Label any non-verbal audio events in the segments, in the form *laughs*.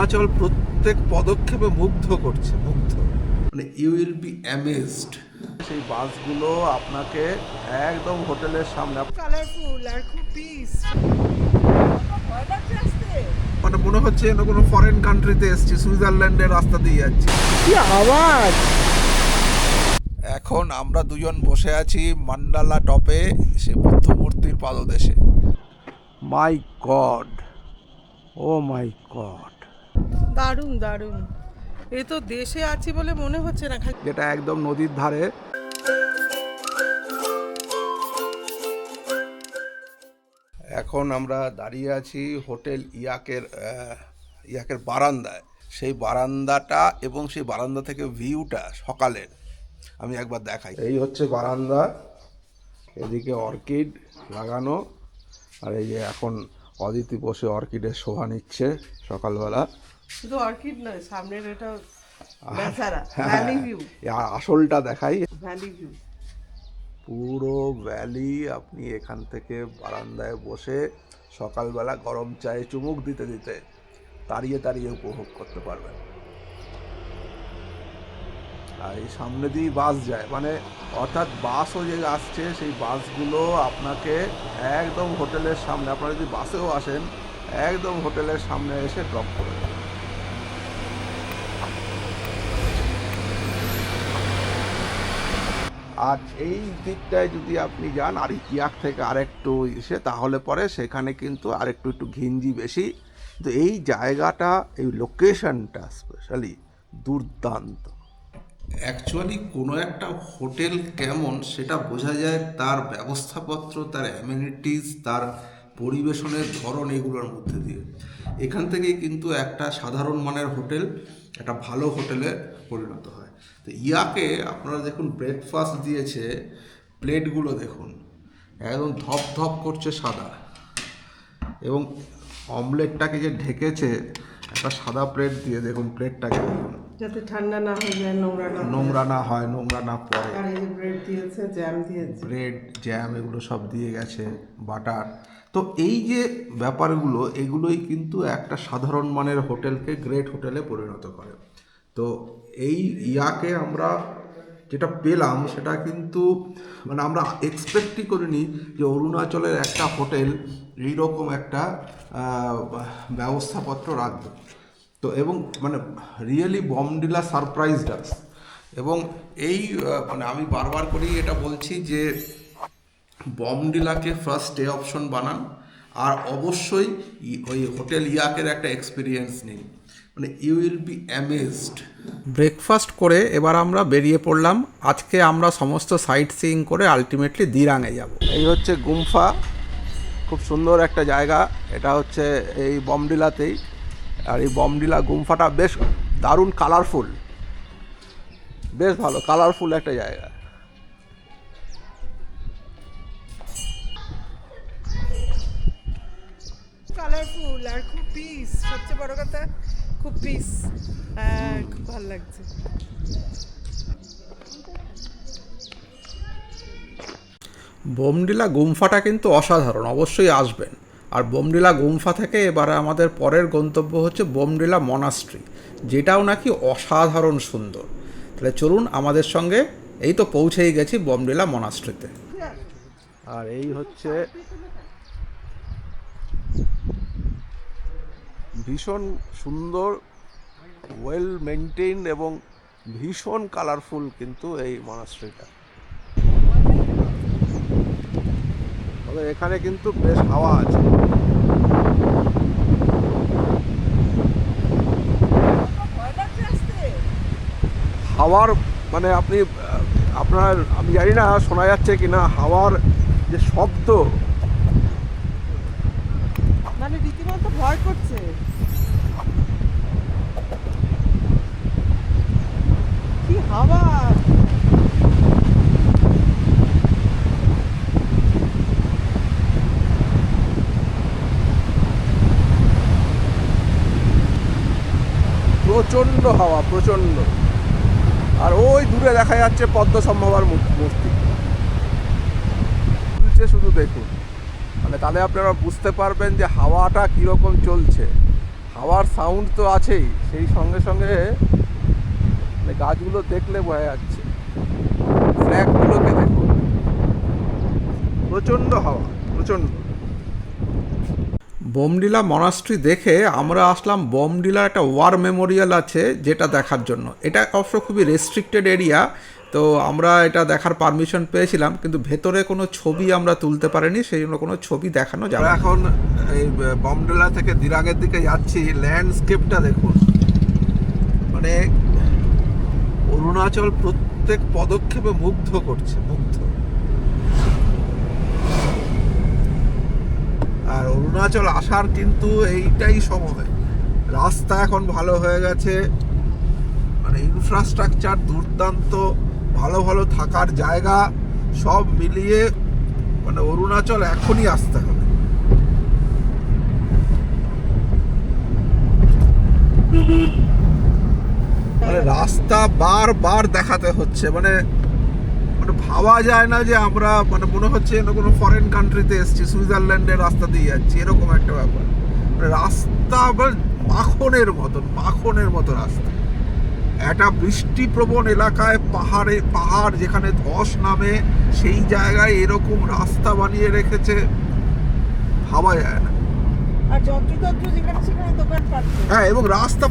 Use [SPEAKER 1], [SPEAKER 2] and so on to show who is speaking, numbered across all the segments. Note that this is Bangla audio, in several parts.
[SPEAKER 1] অরুণাচল প্রত্যেক পদক্ষেপে মুগ্ধ করছে মুগ্ধ। মানে ইউ উইল বি অ্যামেজড সেই বাসগুলো আপনাকে একদম হোটেলের সামনে
[SPEAKER 2] কালারফুল আর খুব পিস
[SPEAKER 1] মানে মনে হচ্ছে যেন কোনো ফরেন কান্ট্রিতে এসছি সুইজারল্যান্ডের রাস্তা দিয়ে যাচ্ছি।
[SPEAKER 2] কি আওয়াজ?
[SPEAKER 1] এখন আমরা দুজন বসে আছি মান্ডালা টপে সে বুদ্ধ মূর্তির পাদদেশে। মাই গড ও মাই গড
[SPEAKER 2] দারুণ দারুণ। এ তো দেশে আছি বলে মনে হচ্ছে না
[SPEAKER 1] যেটা একদম নদীর ধারে। এখন আমরা দাঁড়িয়ে আছি হোটেল ইয়াকের ইয়াকের বারান্দায়। সেই বারান্দাটা এবং সেই বারান্দা থেকে ভিউটা সকালের। আমি একবার দেখাই। এই হচ্ছে বারান্দা এদিকে অর্কিড লাগানো আর এই যে এখন অদিতি বসে অর্কিডের শোভা নিচ্ছে সকালবেলা।
[SPEAKER 2] শুধু অর্কিড নয় সামনের এটা ভ্যালি ভিউ।
[SPEAKER 1] আসলটা দেখাই।
[SPEAKER 2] Valley view.
[SPEAKER 1] পুরো ভ্যালি আপনি এখান থেকে বারান্দায় বসে সকালবেলা গরম চায়ে চুমুক দিতে দিতে তাড়িয়ে তাড়িয়ে উপভোগ করতে পারবেন। আর এই সামনে দিয়েই বাস যায়। মানে অর্থাৎ বাসও যে আসছে সেই বাসগুলো আপনাকে একদম হোটেলের সামনে আপনারা যদি বাসেও আসেন একদম হোটেলের সামনে এসে ড্রপ করে দেবে। আর এই দিকটায় যদি আপনি যান, আর ইয়াক থেকে আরেকটু এসে, তাহলে পরে সেখানে কিন্তু আরেকটু একটু ঘিঞ্জি বেশি। তো এই জায়গাটা, এই লোকেশনটা স্পেশালি দুর্দান্ত। অ্যাকচুয়ালি কোনো একটা হোটেল কেমন, সেটা বোঝা যায় তার ব্যবস্থাপত্র, তার অ্যামিনিটিস তার পরিবেশনের ধরন এগুলোর মধ্যে দিয়ে। এখান থেকেই কিন্তু একটা সাধারণ মানের হোটেল, একটা ভালো হোটেলে পরিণত হয়। ইয়াকে আপনারা দেখুন ব্রেকফাস্ট দিয়েছে প্লেটগুলো দেখুন একদম ধপ ধপ করছে সাদা। এবং অমলেটটাকে যে ঢেকেছে একটা সাদা প্লেট দিয়ে দেখুন প্লেটটাকে দেখুন।
[SPEAKER 2] যাতে ঠান্ডা না হয়ে যায় নোংরা না
[SPEAKER 1] নোংরা না হয় নোংরা না পড়ে।
[SPEAKER 2] আর এই যে ব্রেড দিয়েছে জ্যাম দিয়েছে।
[SPEAKER 1] ব্রেড জ্যাম এগুলো সব দিয়ে গেছে বাটার তো এই যে ব্যাপারগুলো এগুলোই কিন্তু একটা সাধারণ মানের হোটেলকে গ্রেট হোটেলে পরিণত করে। তো এই ইয়াকে আমরা যেটা পেলাম, সেটা কিন্তু মানে আমরা এক্সপেক্টই করিনি যে অরুণাচলের একটা হোটেল এইরকম একটা ব্যবস্থাপত্র রাখবে। তো এবং মানে রিয়েলি বমডিলা সারপ্রাইজ ডাস এবং এই মানে আমি বারবার করেই এটা বলছি যে বমডিলাকে ফার্স্ট ডে অপশন বানান। আর অবশ্যই ওই হোটেল ইয়াকের একটা এক্সপিরিয়েন্স নিন। মানে you will be amazed breakfast করে এবার আমরা বেরিয়ে পড়লাম। আজকে আমরা সমস্ত সাইট সিইং করে আলটিমেটলি দিরাঙে যাব। এই হচ্ছে গুমফা। খুব সুন্দর একটা জায়গা। এটা হচ্ছে এই বমডিলাতেই। আর এই বমডিলা গুমফাটা বেশ দারুণ কালারফুল বেশ ভালো কালারফুল একটা জায়গা।
[SPEAKER 2] কালারফুল আর খুব পিস সবচেয়ে বড় কথা খুব পিস হ্যাঁ খুব ভালো লাগছে।
[SPEAKER 3] বোমডিলা গুমফাটা কিন্তু অসাধারণ অবশ্যই আসবেন। আর বোমডিলা গুমফা থেকে এবারে আমাদের পরের গন্তব্য হচ্ছে বোমডিলা মনাস্ট্রি যেটাও নাকি অসাধারণ সুন্দর। তাহলে চলুন আমাদের সঙ্গে এই তো পৌঁছেই গেছি বোমডিলা মনাস্ট্রিতে।
[SPEAKER 1] আর এই হচ্ছে ভীষণ সুন্দর ওয়েল মেনটেন এবং ভীষণ কালারফুল কিন্তু এই মনাস্ট্রিটা তবে এখানে কিন্তু বেশ হাওয়া আছে। হাওয়ার মানে আপনি আপনার, আমি জানি না শোনা যাচ্ছে কি না হাওয়ার যে শব্দ
[SPEAKER 2] মানে রীতিমতো ভয় করছে কি হাওয়া
[SPEAKER 1] প্রচণ্ড হাওয়া, প্রচণ্ড। আর ওই দূরে দেখা যাচ্ছে পদ্মসম্ভবার মূর্তি। তুলছে শুধু দেখুন। মানে তাহলে আপনারা বুঝতে পারবেন যে হাওয়াটা কীরকম চলছে। হাওয়ার সাউন্ড তো আছেই, সেই সঙ্গে সঙ্গে মানে গাছগুলো দেখলে বোঝা যাচ্ছে। ফ্ল্যাগগুলোকে দেখুন। প্রচণ্ড হাওয়া, প্রচণ্ড।
[SPEAKER 3] বোমডিলা মনাস্ট্রি দেখে আমরা আসলাম, বোমডিলার একটা ওয়ার মেমোরিয়াল আছে যেটা দেখার জন্য। এটা অবশ্য খুবই রেস্ট্রিক্টেড এরিয়া তো আমরা এটা দেখার পারমিশন পেয়েছিলাম, কিন্তু ভেতরে কোনো ছবি আমরা তুলতে পারিনি, সেই জন্য কোনো ছবি দেখানো যাবে
[SPEAKER 1] এখন এই বমডেলা থেকে দিরাগের দিকে যাচ্ছি ল্যান্ডস্কেপটা দেখুন। মানে অরুণাচল প্রত্যেক পদক্ষেপে মুগ্ধ করছে, মুগ্ধ। আর অরুণাচল আসার কিন্তু এইটাই সময়। রাস্তা এখন ভালো হয়ে গেছে। মানে ইনফ্রাস্ট্রাকচার দুর্দান্ত, ভালো ভালো থাকার জায়গা সব মিলিয়ে মানে অরুণাচল এখনই আসতে হবে। মানে রাস্তা বারবার দেখাতে হচ্ছে। মানে মানে ভাবা যায় না যে আমরা মানে মনে হচ্ছে যেন কোনো ফরেন কান্ট্রিতে এসেছি সুইজারল্যান্ডের রাস্তা দিয়ে যাচ্ছি এরকম একটা ব্যাপার। মানে রাস্তা আবার মাখনের মতন মাখনের মতো রাস্তা। একটা বৃষ্টিপ্রবণ এলাকায় পাহাড়ে পাহাড় যেখানে ধস নামে সেই জায়গায় এরকম রাস্তা বানিয়ে রেখেছে ভাবা যায় না। হ্যাঁ এবং রাস্তা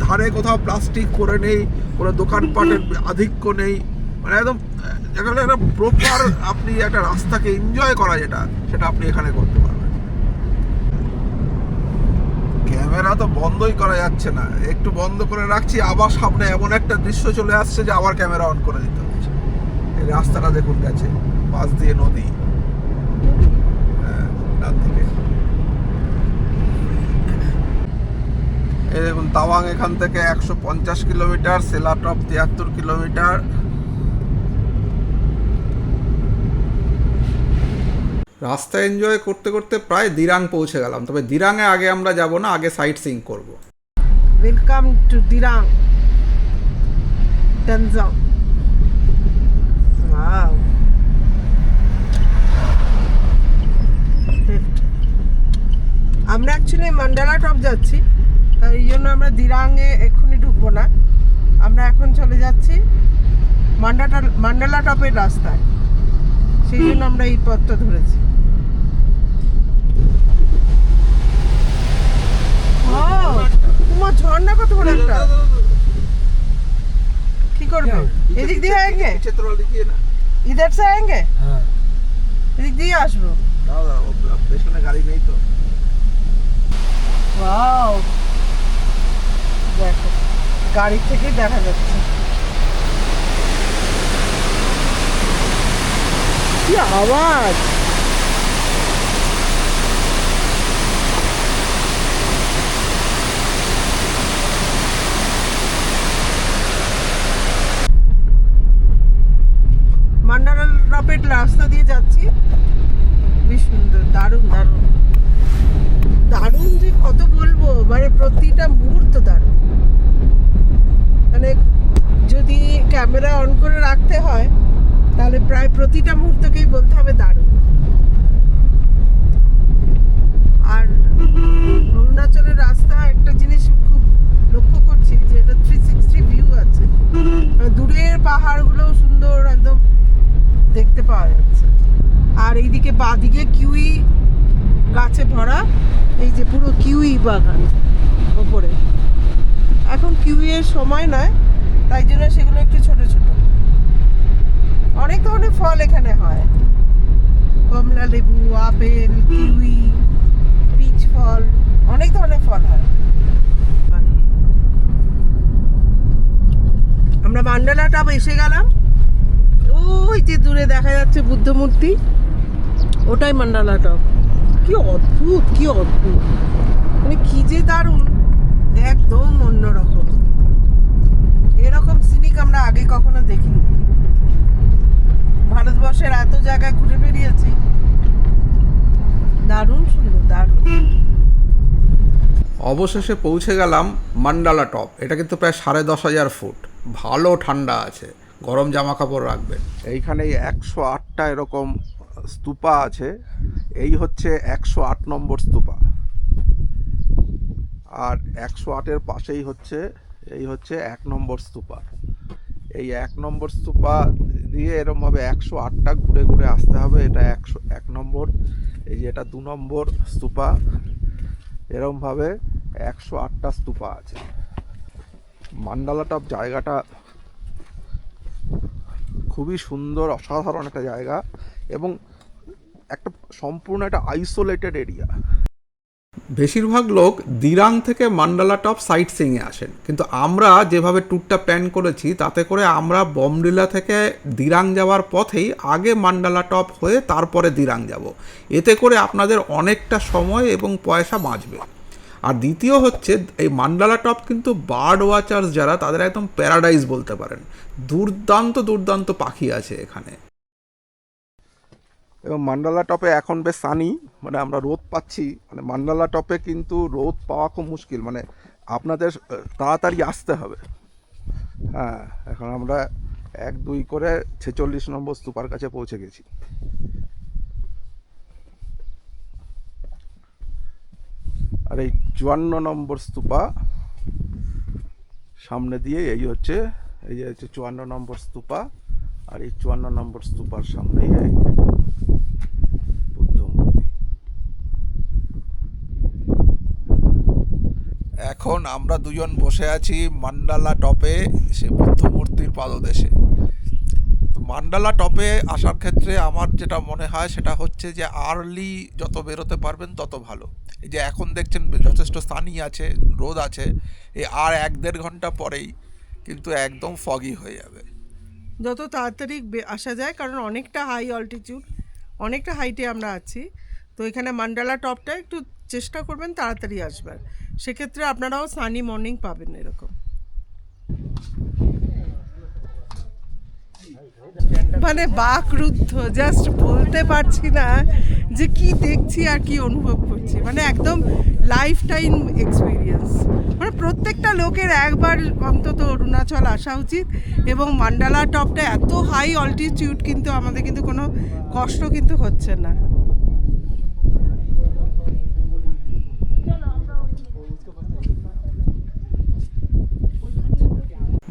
[SPEAKER 1] ধারে কোথাও প্লাস্টিক করে নেই কোনো দোকানপাটের আধিক্য নেই। মানে একদম একটা প্রপার আপনি একটা রাস্তাকে এনজয় করা যেটা, সেটা আপনি এখানে করতে পারবেন। ক্যামেরা তো বন্ধই করা যাচ্ছে না। একটু বন্ধ করে রাখছি, আবার সামনে এমন একটা দৃশ্য চলে আসছে যে আবার ক্যামেরা অন করে দিতে হচ্ছে। এই রাস্তাটা দেখুন গেছে, পাশ দিয়ে নদী। হ্যাঁ দিকে। এই দেখুন, তাওয়াং এখান থেকে একশো পঞ্চাশ কিলোমিটার, সেলাটপ তিয়াত্তর কিলোমিটার।
[SPEAKER 3] রাস্তা এনজয় করতে করতে প্রায় দিরাং পৌঁছে গেলাম। তবে দিরাংয়ে আগে আমরা যাব না, আগে সাইট সিং করব।
[SPEAKER 2] Welcome to Dirang Tenzing wow আমরা অ্যাকচুয়ালি মান্ডালা টপ যাচ্ছি, তাই এই জন্য আমরা দিরাংয়ে এক্ষুনি ঢুকবো না। আমরা এখন চলে যাচ্ছি মান্ডাটা মান্ডালা টপের রাস্তায়। সেই জন্য আমরা এই পথটা ধরেছি। তোমার ঝর্ণা কত বড় একটা। কি আয়েঙ্গে? ইধার এদিক দিয়ে আসব।
[SPEAKER 1] পেছনে গাড়ি নেই তো।
[SPEAKER 2] দেখো গাড়ি থেকে দেখা যাচ্ছে। কি আওয়াজ? মান্ডালাল রপেট রাস্তা দিয়ে যাচ্ছি। বেশ সুন্দর, দারুণ দারুণ। দারুণ যে কত বলব মানে প্রতিটা মুহূর্ত দারুণ। মানে যদি ক্যামেরা অন করে রাখতে হয় তাহলে প্রায় প্রতিটা মুহূর্তকেই বলতে হবে দারুণ। আর অরুণাচলের রাস্তা একটা জিনিস খুব লক্ষ্য করছি যে এটা থ্রি সিক্সটি ভিউ আছে। মানে দূরের পাহাড়গুলো সুন্দর একদম দেখতে পাওয়া যাচ্ছে। আর এইদিকে বাদিকে কিউই গাছে ভরা, এই যে পুরো কিউই বাগান ওপরে। এখন কিউইয়ের সময় নয়, তাই জন্য সেগুলো একটু ছোট ছোট। অনেক ধরনের ফল এখানে হয়। কমলা লেবু, আপেল, কিউই, পিচ ফল, অনেক ধরনের ফল হয়। আমরা মান্ডালা টপ এসে গেলাম। ওই যে দূরে দেখা যাচ্ছে বুদ্ধ মূর্তি ওটাই মান্ডালা টপ কি অদ্ভুত কি অদ্ভুত। মানে কি যে দারুণ। একদম অন্যরকম। এরকম সিনিক আমরা আগে কখনো দেখিনি। ভারতবর্ষের এত জায়গায় ঘুরে বেরিয়েছি দারুণ সুন্দর দারুণ।
[SPEAKER 3] অবশেষে পৌঁছে গেলাম মান্ডালা টপ। এটা কিন্তু প্রায় সাড়ে দশ হাজার ফুট। ভালো ঠান্ডা আছে। গরম জামা কাপড় রাখবেন।
[SPEAKER 1] এইখানে একশো আটটা এরকম স্তূপা আছে। এই হচ্ছে একশো আট নম্বর স্তূপা। আর একশো আটের পাশেই হচ্ছে এই হচ্ছে এক নম্বর স্তূপা। এই এক নম্বর স্তূপা দিয়ে এরমভাবে একশো আটটা ঘুরে ঘুরে আসতে হবে, এটা একশো, এক নম্বর। এই যে এটা দু নম্বর স্তূপা, এরমভাবে একশো আটটা স্তূপা আছে। মান্ডালা টপ জায়গাটা খুবই সুন্দর, অসাধারণ একটা জায়গা এবং একটা সম্পূর্ণ একটা আইসোলেটেড এরিয়া
[SPEAKER 3] বেশিরভাগ লোক দিরাং থেকে মান্ডালা টপ সাইট সিংয়ে আসেন। কিন্তু আমরা যেভাবে ট্যুরটা প্ল্যান করেছি, তাতে করে আমরা বমডিলা থেকে দিরাং যাওয়ার পথেই আগে মান্ডালা টপ হয়ে তারপরে দিরাং যাব। এতে করে আপনাদের অনেকটা সময় এবং পয়সা বাঁচবে। আর দ্বিতীয় হচ্ছে, এই মান্ডালা টপ কিন্তু বার্ড ওয়াচার্স যারা, তাদের একদম প্যারাডাইজ বলতে পারেন। দুর্দান্ত দুর্দান্ত পাখি আছে এখানে।
[SPEAKER 1] এবং মান্ডালা টপে এখন বেশ সানি মানে আমরা রোদ পাচ্ছি। মানে মান্ডালা টপে কিন্তু রোদ পাওয়া খুব মুশকিল মানে আপনাদের তাড়াতাড়ি আসতে হবে। হ্যাঁ এখন আমরা এক দুই করে ছেচল্লিশ নম্বর স্তূপার কাছে পৌঁছে গেছি। আর এই চুয়ান্ন নম্বর স্তূপা, সামনে দিয়ে এই হচ্ছে, এই যে হচ্ছে চুয়ান্ন নম্বর স্তূপা, আর এই চুয়ান্ন নম্বর স্তূপার সামনেই এই বুদ্ধ মূর্তি এখন আমরা দুজন বসে আছি মান্ডালা টপে, সে বুদ্ধ মূর্তির পাদদেশে। তো মান্ডালা টপে আসার ক্ষেত্রে আমার যেটা মনে হয় সেটা হচ্ছে যে আর্লি যত বেরোতে পারবেন তত ভালো। এই যে এখন দেখছেন যথেষ্ট স্থানই আছে, রোদ আছে, এই আর এক দেড় ঘণ্টা পরেই কিন্তু একদম ফগি হয়ে যাবে।
[SPEAKER 2] যত তাড়াতাড়ি আসা যায়, কারণ অনেকটা হাই অল্টিটিউড অনেকটা হাইটে আমরা আছি। তো এখানে মান্ডালা টপটা একটু চেষ্টা করবেন তাড়াতাড়ি আসবার। সেক্ষেত্রে আপনারাও সানি মর্নিং পাবেন এরকম। মানে বাকরুদ্ধ জাস্ট বলতে পারছি না যে কি দেখছি আর কি অনুভব করছি। মানে একদম লাইফ টাইম এক্সপিরিয়েন্স মানে প্রত্যেকটা লোকের একবার অন্তত অরুণাচল আসা উচিত এবং মান্ডালা টপটা এত হাই অল্টিটিউড কিন্তু আমাদের কিন্তু কোনো কষ্ট কিন্তু হচ্ছে না।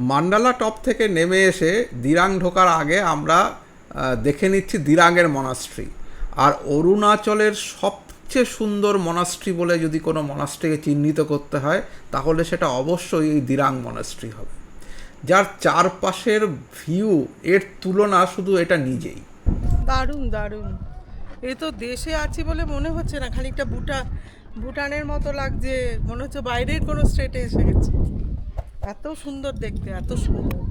[SPEAKER 3] মান্ডালা টপ থেকে নেমে এসে দিরাং ঢোকার আগে আমরা দেখে নিচ্ছি দিরাংয়ের মনাস্ট্রি। আর অরুণাচলের সবচেয়ে সুন্দর মনাস্ট্রি বলে যদি কোনো মনাস্ট্রিকে চিহ্নিত করতে হয়, তাহলে সেটা অবশ্যই এই দিরাং মনাস্ট্রি হবে। যার চারপাশের ভিউ, এর তুলনা শুধু এটা নিজেই।
[SPEAKER 2] দারুণ দারুণ। এ তো দেশে আছি বলে মনে হচ্ছে না, খানিকটা ভুটা, ভুটানের মতো লাগছে, মনে হচ্ছে বাইরের কোনো স্টেটে এসে গেছি। এত সুন্দর দেখতে, এত সুন্দর।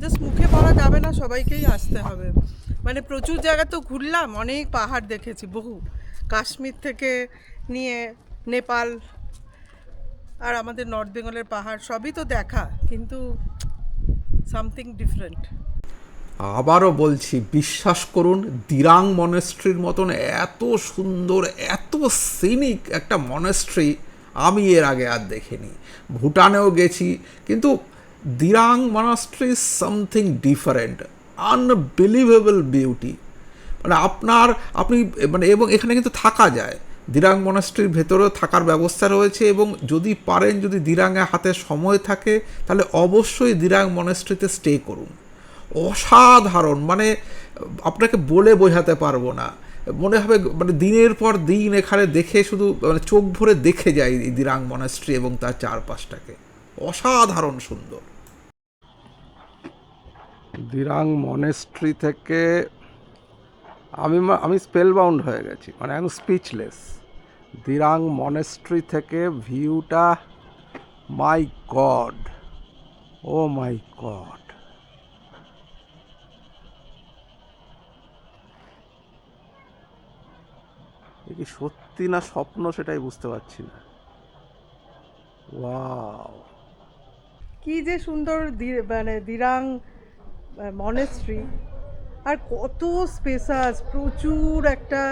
[SPEAKER 2] জাস্ট মুখে পড়া যাবে না, সবাইকেই আসতে হবে। মানে প্রচুর জায়গা তো ঘুরলাম, অনেক পাহাড় দেখেছি, বহু। কাশ্মীর থেকে নিয়ে নেপাল আর আমাদের নর্থ বেঙ্গলের পাহাড়, সবই তো দেখা, কিন্তু সামথিং ডিফারেন্ট
[SPEAKER 3] আবারও বলছি, বিশ্বাস করুন, দিরাং মনেস্ট্রির মতন এত সুন্দর, এত সিনিক একটা মনেস্ট্রি আমি এর আগে আর দেখিনি। ভুটানেও গেছি, কিন্তু Dirang monastery something different unbelievable beauty মানে আপনার, আপনি মানে এবং এখানে কিন্তু থাকা যায়। দিরাং মনাস্ট্রির ভেতরেও থাকার ব্যবস্থা রয়েছে এবং যদি পারেন, যদি দিরাঙে হাতে সময় থাকে, তাহলে অবশ্যই দিরাং মনাস্ট্রিতে স্টে করুন। অসাধারণ মানে আপনাকে বলে বোঝাতে পারব না। মনে হবে মানে দিনের পর দিন এখানে দেখে শুধু মানে চোখ ভরে দেখে যায় এই দিরাং মনাস্ট্রি এবং তার চারপাশটাকে। অসাধারণ সুন্দর।
[SPEAKER 1] দিরাং মনেস্ট্রি থেকে আমি আমি স্পেল বাউন্ড হয়ে গেছি মানে আমি স্পিচলেস দিরাং মনেস্ট্রি থেকে ভিউটা মাই গড ও মাই গড এ কি সত্যি না স্বপ্ন সেটাই বুঝতে পারছি না। ওয়াও।
[SPEAKER 2] কি যে সুন্দর মানে দিরাং মনেস্ট্রি আর কত স্পেসাস প্রচুর একটা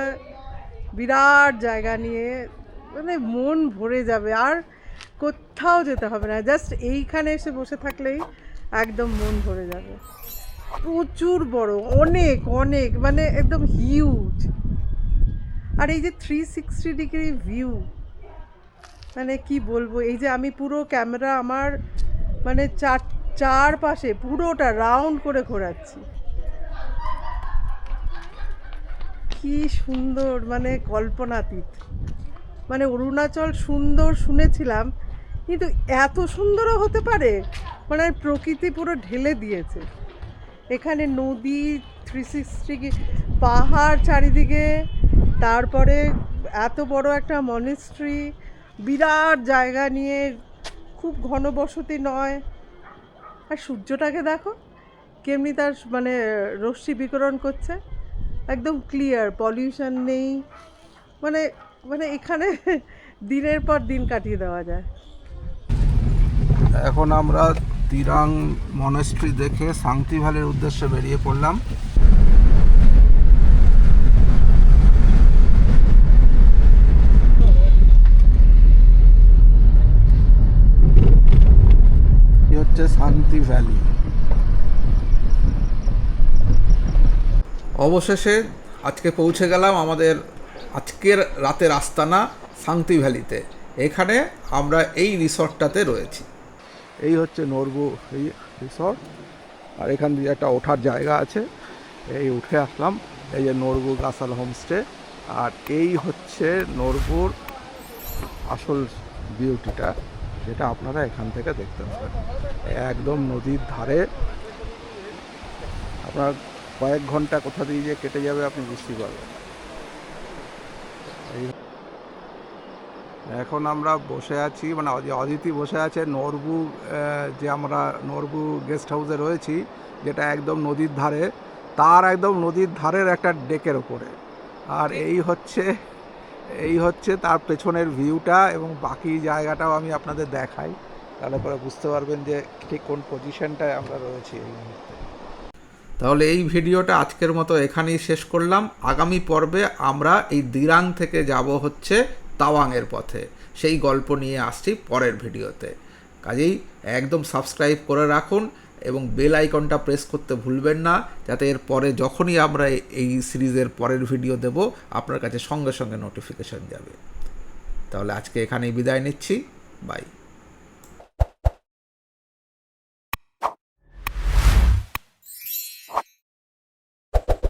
[SPEAKER 2] বিরাট জায়গা নিয়ে মানে মন ভরে যাবে, আর কোথাও যেতে হবে না। জাস্ট এইখানে এসে বসে থাকলেই একদম মন ভরে যাবে। প্রচুর বড়, অনেক অনেক মানে একদম হিউজ আর এই যে থ্রি সিক্সটি ডিগ্রি ভিউ মানে কি বলব, এই যে আমি পুরো ক্যামেরা আমার মানে চার, চারপাশে পুরোটা রাউন্ড করে ঘোরাচ্ছি। কি সুন্দর মানে কল্পনাতীত। মানে অরুণাচল সুন্দর শুনেছিলাম, কিন্তু এত সুন্দরও হতে পারে? মানে প্রকৃতি পুরো ঢেলে দিয়েছে। এখানে নদী থ্রি সিক্সটি পাহাড় চারিদিকে তারপরে এত বড় একটা মনেস্ট্রি বিরাট জায়গা নিয়ে খুব ঘনবসতি নয়। আর সূর্যটাকে দেখো, কেমনি তার মানে রশ্মি বিকরণ করছে। একদম ক্লিয়ার পলিউশন নেই। মানে মানে এখানে *laughs* দিনের পর দিন কাটিয়ে দেওয়া যায়।
[SPEAKER 1] এখন আমরা তিরাং মনেস্ট্রি দেখে শান্তি ভ্যালির উদ্দেশ্যে বেরিয়ে পড়লাম। হচ্ছে শান্তি ভ্যালি।
[SPEAKER 3] অবশেষে আজকে পৌঁছে গেলাম আমাদের আজকের রাতের আস্তানা শান্তি ভ্যালিতে। এখানে আমরা এই রিসর্টটাতে রয়েছি।
[SPEAKER 1] এই হচ্ছে নরবু এই রিসর্ট। আর এখান দিয়ে একটা ওঠার জায়গা আছে। এই উঠে আসলাম। এই যে নরবু গাসাল হোমস্টে। আর এই হচ্ছে নরবুর আসল বিউটিটা যেটা আপনারা এখান থেকে দেখতে পাবেন। একদম নদীর ধারে। আপনার কয়েক ঘণ্টা কোথা দিয়ে যে কেটে যাবে আপনি বুঝতে পারবেন এখন আমরা বসে আছি মানে অদিতি বসে আছে নরবু যে আমরা নরবু গেস্ট হাউসে রয়েছি, যেটা একদম নদীর ধারে। তার একদম নদীর ধারের একটা ডেকের ওপরে। আর এই হচ্ছে এই হচ্ছে তার পেছনের ভিউটা এবং বাকি জায়গাটাও আমি আপনাদের দেখাই। তাহলে পরে বুঝতে পারবেন যে ঠিক কোন পজিশনটায় আমরা রয়েছি এই মুহূর্তে।
[SPEAKER 3] তাহলে এই ভিডিওটা আজকের মতো এখানেই শেষ করলাম। আগামী পর্বে আমরা এই দিরাং থেকে যাব হচ্ছে তাওয়াংয়ের পথে। সেই গল্প নিয়ে আসছি পরের ভিডিওতে। কাজেই একদম সাবস্ক্রাইব করে রাখুন। এবং বেল আইকনটা প্রেস করতে ভুলবেন না, যাতে এর পরে যখনই আমরা এই- সিরিজের পরের ভিডিও দেব, আপনার কাছে সঙ্গে সঙ্গে নোটিফিকেশান যাবে। তাহলে আজকে এখানেই বিদায় নিচ্ছি। বাই